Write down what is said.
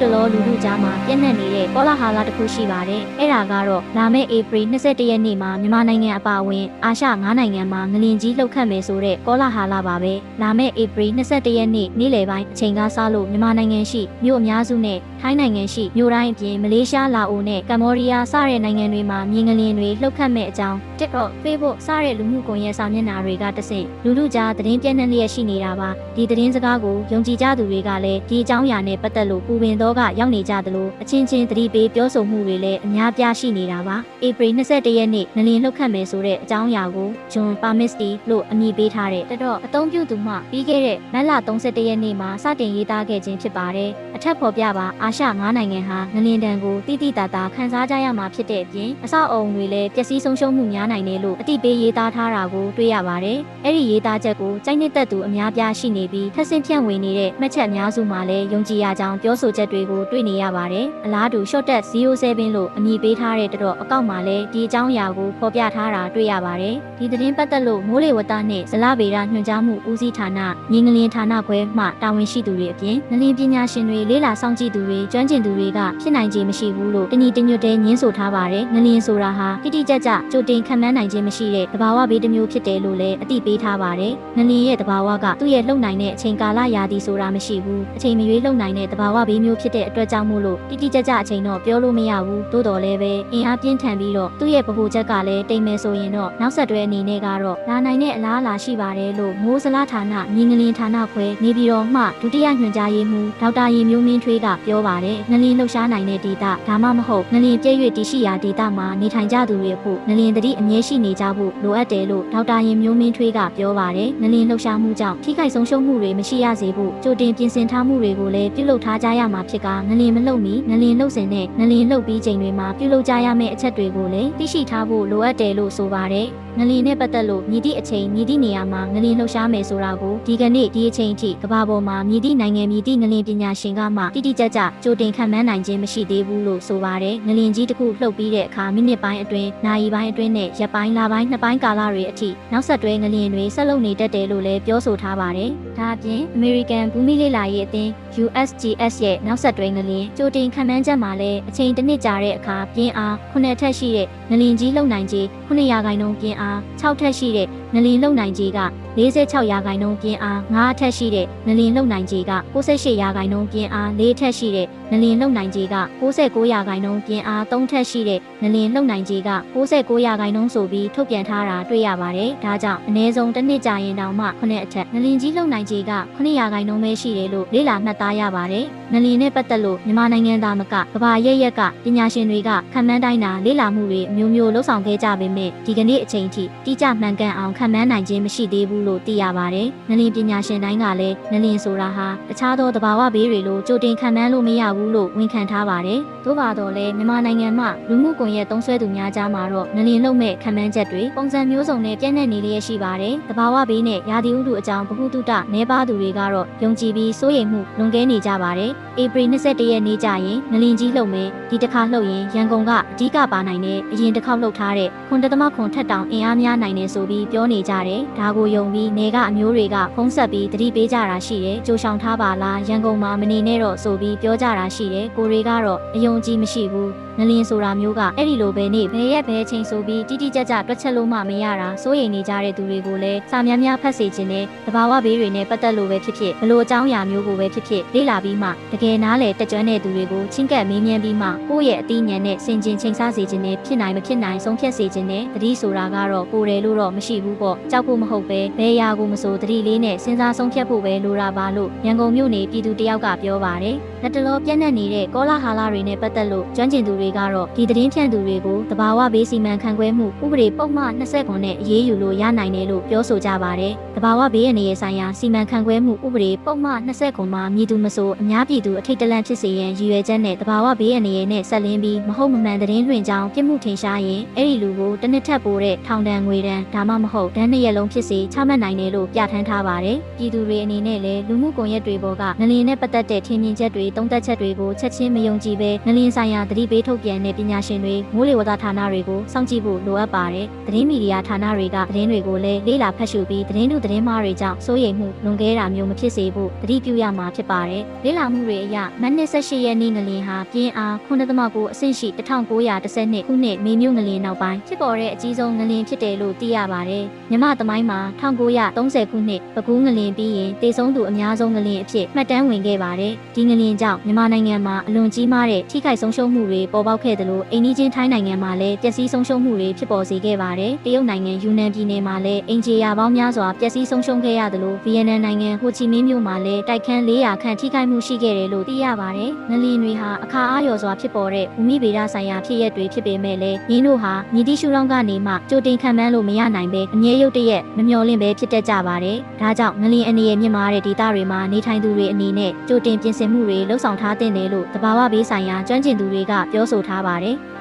တလောလူလူကြားမှာပြန့်နှံ့နေတဲ့ကောလာဟာလတစ်ခုရှိပါတယ်။အဲ့ဒါကတော့လာမယ့်ဧပြီ22ရက်နေ့မှာမြန်မာနိုင်ငံအပါအဝင်အာရှ9နိုင်ငံမှာငလင်ကြီးလှုပ်ခတ်မယ်ဆိုတဲ့ကောလာဟာလပါပဲ။လာမယ့်ဧပြီ22ရက်နေ့နေ့လယ်ပိုင်းအချိန်ကစလို့မြန်မာနိုင်ငံရှိမြို့အများစုနဲ့ထိုင်းနိုင်ငံရှိမြို့တိုင်းအပြင်မလေးရှားလာအိုနဲ့ကမ္ဘောဒီးယားစတဲ့နိုင်ငံတွေမှာမြေငလင်တွေလှုပ်ခတ်မဲ့အကြောင်း TikTok, Facebook စတဲ့လူမှုကွန်ရက်စာမျက်နှာတွေကတဆင့်လူလူကြားသတင်းပြန့်နှံ့လျက်ရှိနေတာပါဒီသတင်းစကားကိုယုံကြည်ကြသူတွေကလည်းဒီအကြောင်းအရာနဲ့ပတ်သက်လို့ပူပင်တော့ကရောက်နေကြသလိုအချင်းချင်းသတိပေးပြောဆိုမှုတွေလည်းအများပြားရှိနေတာပါဧပြီ22ရက်နေ့ငလင်လှုပ်ခတ်မယ်ဆိုတဲ့အကြောင်းအရာကိုဂျွန်ပါမစ်တီလို့အမည်ပေးထားတဲ့တတော့အသုံးပြုသူမှပြီးခဲ့တဲ့မတ်လ31ရက်နေ့မှာစတင်ရေးသားခဲ့ခြင်းဖြစ်ပါတယ်အထက်ဖော်ပြပါအာရှ9နိုင်ငံဟာငလင်တံကိုတိတိတသာခန်းစားကြရမှာဖြစ်တဲ့အပြင်အဆောက်အအုံတွေလည်းပျက်စီးဆုံးရှုံးမှုများနိုင်တယ်လို့အတိပေးရေးသားထားတာကိုတွေ့ရပါတယ်။အဲ့ဒီရေးသားချက်ကိုစိုက်နှစ်သက်သူအများပြားရှိနေပြီးထက်ဆင့်ဖြန့်ဝေနေတဲ့မှတ်ချက်အများစုမှာလည်းယုံကြည်ရကြောင်းပြောဆိုချက်တွေကိုတွေ့နေရပါတယ်။အလားတူ shortcut 07လို့အမည်ပေးထားတဲ့တော်အကောင့်မှာလည်းဒီအကြောင်းအရာကိုဖော်ပြထားတာတွေ့ရပါတယ်။ဒီသတင်းပတ်သက်လို့မိုးလေဝသနဲ့ဇလဗေဒညွှန်ကြားမှုဦးစီးဌာနငင်းငလင်ဌာနခွဲမှတာဝန်ရှိသူတွေအပြင်ငလင်ပညာရှင်တွေလေးလာစောင့်ကြည့်သူတွေကျွမ်းကျင်သူတွေကဖြစ်နိုင်ခြေမရှိဘူးလို့တညီတညွတ်တဲညင်းဆိုထားပါတယ်။ငလင်ဆိုတာဟာတိတိကျကျကြိုတင်ခံမှန်းနိုင်ခြင်းမရှိတဲ့တဘာဝဘေးတစ်မျိုးဖြစ်တယ်လို့လည်းအသိပေးထားပါတယ်။ငလင်ရဲ့တဘာဝကသူ့ရဲ့လှုပ်နိုင်တဲ့အချိန်ကာလရာသီဆိုတာမရှိဘူး။အချိန်မရွေးလှုပ်နိုင်တဲ့တဘာဝဘေးမျိုးဖြစ်တဲ့အတွက်ကြောင့်မို့လို့တိတိကျကျအချိန်တော့ပြောလို့မရဘူး။သို့တော်လည်းပဲအင်အားပြင်းထန်ပြီးတော့သူ့ရဲ့ဗဟိုချက်ကလည်းတိမ်မယ်ဆိုရင်တော့နောက်ဆက်တွဲအနေနဲ့ကတော့လာနိုင်တဲ့အလားအလာရှိပါတယ်လို့မိုးစလားဌာနမြင်းငလင်ဌာနခွဲနေပြည်တော်မှဒုတိယညွှန်ကြားရေးမှူးဒေါက်တာရင်မျိုးမင်းထွေးကပြောပါတယ်။ငလင်လှုပ်ရှားနိုင်တဲ့ဒေသဒါမှမဟုတ်ငလင်ပြည့်၍တည်ရှိရာဒေသမှာနေထိုင်ကြသူတွေဖို့ငလင်တတိအမြဲရှိနေကြဖို့လိုအပ်တယ်လို့ဒေါက်တာရင်မျိုးမင်းထွေးကပြောပါတယ်။ငလင်လှုပ်ရှားမှုကြောင့်ထိခိုက်ဆုံးရှုံးမှုတွေမရှိရစေဖို့ကြိုတင်ပြင်ဆင်ထားမှုတွေကိုလည်းပြုလုပ်ထားကြရမှာဖြစ်ကငလင်မလှုပ်မီငလင်လှုပ်စဉ်နဲ့ငလင်လှုပ်ပြီးချိန်တွေမှာပြုလုပ်ကြရမယ့်အချက်တွေကိုလည်းသိရှိထားဖို့လိုအပ်တယ်လို့ဆိုပါတယ်။ငလင်နဲ့ပတ်သက်လို့မြည်သည့်အချိန်မြည်သည့်နေရာမှာငလင်လှုပ်ရှားမယ်ဆိုတာကိုဒီကနေ့ဒီအချိန်ထိကမ္ဘာပေါ်မှာမြည်သည့်နိုင်ငံမြည်သည့်ငလင်ပညာရှင်ကမှတိတိကျကျကြိုတင်ခံမှန်းနိုင်ခြင်းမရှိသေးဘူးလို့ဆိုပါတယ်။ငလင်ကြီးတစ်ခုလှုပ်ပြီးတဲ့အခါမိနစ်ပိုင်းအတွင်း၊နာရီပိုင်းအတွင်းနဲ့ရက်ပိုင်းလပိုင်းနှစ်ပိုင်းကာလတွေအထိနောက်ဆက်တွဲငလင်တွေဆက်လုပ်နေတတ်တယ်လို့လည်းပြောဆိုထားပါတယ်။ဒါအပြင် American ဘူမိလေလာရေးအသင်း USGS ရဲ့နောက်ဆက်တွဲငလင်ကြိုတင်ခံမှန်းချက်မှာလည်းအချိန်တစ်နှစ်ကြာတဲ့အခါပြင်းအား9ထက်ရှိတဲ့ငလင်ကြီးလှုပ်နိုင်ခြင်း900ရာခိုင်နှုန်းပြင်းအား6ထက်ရှိတဲ့ငလင်လှုပ်နိုင်ခြင်းက46ရာခိုင်နှုန်းပြင်းအား9ထက်ရှိတဲ့ငလင်လှုပ်နိုင်ခြင်းက68ရာခိုင်နှုန်းပြင်းအား4ထက်ရှိတဲ့ငလင်လှုပ်နိုင်ခြင်းက69ရာခိုင်နှုန်းပြင်းအား3ထက်ရှိတဲ့ငလင်လှုပ်နိုင်ခြင်းက69ရာခိုင်နှုန်းဆိုပြီးထုတ်ပြန်ထားတာတွေ့ရပါတယ်။ဒါကြောင့်အနည်းဆုံးတစ်နှစ်ကြာရင်တောင်မှ9အထက်ငလင်ကြီးလှုပ်နိုင်ခြင်းက9ရာခိုင်နှုန်းပဲရှိတယ်လို့လေ့လာမှတ်သားရပါတယ်။ငလင်နဲ့ပတ်သက်လို့မြန်မာနိုင်ငံသားမကကမ္ဘာရဲ့ရက်ကပညာရှင်တွေကခံမှန်းတိုင်းတာလေ့လာမှုတွေအမျိုးမျိုးလှုပ်ဆောင်ခဲ့ကြပေမဲ့ဒီကနေ့အချိန်ထိတိကျမှန်ကန်အောင်ခံမှန်းနိုင်ခြင်းမရှိသေးဘူးလို့သိရပါတယ်။ငလင်ပညာရှင်တိုင်းကလည်းငလင်ဆိုတာဟာတခြားသောသဘာဝဘေးတွေလိုကြိုတင်ခံမှန်းလို့မရဘူးလို့ဝန်ခံထားပါတယ်။သို့ပါတော့လည်းမြန်မာနိုင်ငံမှာလူမှုကွန်ရက်သုံးစွဲသူများကြားမှာတော့ငလင်လုံမဲ့ခံမှန်းချက်တွေပုံစံမျိုးစုံနဲ့ပြည့်နှက်နေလျက်ရှိပါတယ်။သဘာဝဘေးနဲ့ရာသီဥတုအကြောင်းဗဟုသုတနေပါသူတွေကတော့ယုံကြည်ပြီးစိုးရိမ်မှုလွန်ကဲနေကြပါတယ်။ဧပြီ21ရက်နေ့ကျရင်ငလင်ကြီးလှုပ်မယ်ဒီတစ်ခါလှုပ်ရင်ရန်ကုန်ကအဓိကပါနိုင်တဲ့အရင်တစ်ခေါက်လှုပ်ထားတဲ့ခွန်တသမခွန်ထက်တောင်အင်အားများနိုင်နေဆိုပြီးပြောနေကြတယ်။ဒါကိုယုံပြီးနေကအမျိုးတွေကဖုံးဆက်ပြီးတတိပေးကြတာရှိတယ်။ကြိုရှောင်ထားပါလားရန်ကုန်မှာမနေနဲ့တော့ဆိုပြီးပြောကြတာရှိတယ်။ကိုတွေကတော့အယုံကြည်မရှိဘူး။ငလင်းဆိုတာမျိုးကအဲ့ဒီလိုပဲနေဘယ်ရက်ဘယ်ချိန်ဆိုပြီးတိတိကျကျတွက်ချက်လို့မှမရတာစိုးရိမ်နေကြတဲ့သူတွေကိုလည်းစာများများဖတ်စေခြင်းနဲ့တဘာဝဘေးတွေနဲ့ပတ်သက်လို့ပဲဖြစ်ဖြစ်ဘလို့အကြောင်းအရာမျိုးကိုပဲဖြစ်ဖြစ်လေ့လာပြီးမှတကယ်နားလည်တက်ကြွတဲ့သူတွေကိုချင်းကပ်မေးမြန်းပြီးမှကိုယ့်ရဲ့အသိဉာဏ်နဲ့စင်ကျင်ချိန်ဆစေခြင်းနဲ့ဖြစ်နိုင်မဖြစ်နိုင်ဆုံးဖြတ်စေခြင်းနဲ့တတိဆိုတာကတော့ကိုယ်တယ်လို့တော့မရှိဘူးပေါ့ကြောက်ဖို့မဟုတ်ပဲဘယ်ရာကိုမဆိုတတိလေးနဲ့စဉ်းစားဆုံးဖြတ်ဖို့ပဲလိုတာပါလို့ရန်ကုန်မြို့နေပြည်သူတယောက်ကပြောပါတယ်လက်တလောပြန့်နှံ့နေတဲ့ကောလာဟာလာတွေနဲ့ပတ်သက်လို့ကျွမ်းကျင်သူတွေကတော့ဒီသတင်းဖြန့်သူတွေကိုတဘာဝဘေးစီမံခန့်ခွဲမှုဥပဒေပုံမှန်20ခုနဲ့အရေးယူလို့ရနိုင်တယ်လို့ပြောဆိုကြပါတယ်။တဘာဝဘေးအနေရဲ့ဆိုင်ရာစီမံခန့်ခွဲမှုဥပဒေပုံမှန်20ခုမှာမြည်သူမဆိုအများပြည်သူအထိတ်တလန့်ဖြစ်စေရန်ရည်ရွယ်ချက်နဲ့တဘာဝဘေးအနေရဲ့ဆက်လင်းပြီးမဟုတ်မမှန်သတင်းလွှင့်ကြောင်းပြစ်မှုထင်ရှားရင်အဲ့ဒီလူကိုတစ်နှစ်ထက်ပိုတဲ့ထောင်ဒဏ်ငွေဒဏ်ဒါမှမဟုတ်ဒဏ်နှစ်ရက်လုံးဖြစ်စေချမှတ်နိုင်တယ်လို့ပြဋ္ဌာန်းထားပါတယ်။ပြည်သူတွေအနေနဲ့လည်းလူမှုကွန်ရက်တွေပေါ်ကငလင်နဲ့ပတ်သက်တဲ့ထင်မြင်ချက်တွေတုံ့တက်ချက်တွေကိုချက်ချင်းမယုံကြည်ပဲငလင်ဆိုင်ရာသတိပေးထုတ်ထုတ်ပြန်တဲ့ပညာရှင်တွေမိုးလေဝသဌာနတွေကိုစောင့်ကြည့်ဖို့လိုအပ်ပါတယ်။သတင်းမီဒီယာဌာနတွေကသတင်းတွေကိုလည်းလေ့လာဖတ်ရှုပြီးသတင်းတို့သတင်းမှားတွေကြောင့်စိုးရိမ်မှုလွန်ကဲတာမျိုးမဖြစ်စေဖို့တတိပြုရမှာဖြစ်ပါတယ်။လေ့လာမှုတွေအရမတ်နစ်18ရက်နေ့ငလင်ဟာပြင်းအား9.9အဆင့်ရှိ1912ခုနှစ်မေမြို့ငလင်နောက်ပိုင်းဖြစ်ပေါ်တဲ့အကြီးဆုံးငလင်ဖြစ်တယ်လို့သိရပါတယ်။မြမသမိုင်းမှာ1930ခုနှစ်ပဲခူးငလင်ပြီးရင်တေဆုံးသူအများဆုံးငလင်အဖြစ်မှတ်တမ်းဝင်ခဲ့ပါတယ်။ဒီငလင်ကြောင့်မြန်မာနိုင်ငံမှာအလွန်ကြီးမားတဲ့ထိခိုက်ဆုံးရှုံးမှုတွေပေါ်ပေါက်ခဲ့တယ်လို့အိန္ဒိချင်းထိုင်းနိုင်ငံမှာလည်းပျက်စီးဆုံးရှုံးမှုတွေဖြစ်ပေါ်စေခဲ့ပါတယ်။တရုတ်နိုင်ငံယူနန်ပြည်နယ်မှာလည်းအင်ဂျီယာပေါင်းများစွာပျက်စီးဆုံးရှုံးခဲ့ရတယ်လို့ဗီယက်နမ်နိုင်ငံဟိုချီမင်းမြို့မှာလည်းတိုက်ခန်း400ခန့်ထိခိုက်မှုရှိခဲ့တယ်လို့သိရပါတယ်။ငလင်တွေဟာအခါအားလျော်စွာဖြစ်ပေါ်တဲ့ဘူမိဗေဒဆိုင်ရာဖြစ်ရပ်တွေဖြစ်ပေမဲ့လည်းရင်းတို့ဟာမြစ်တိရှုထောင့်ကနေမှကြိုတင်ခံမှန်းလို့မရနိုင်ပဲအမြဲရုပ်တရက်မမျော်လင့်ပဲဖြစ်တတ်ကြပါတယ်။ဒါကြောင့်ငလင်အနေရဲ့မြင့်မားတဲ့ဒေသတွေမှာနေထိုင်သူတွေအနေနဲ့ကြိုတင်ပြင်ဆင်မှုတွေလှုပ်ဆောင်ထားသင့်တယ်လို့တဘာဝဘေးဆိုင်ရာကျွမ်းကျင်သူတွေကပြောဆိုထားပါတယ်။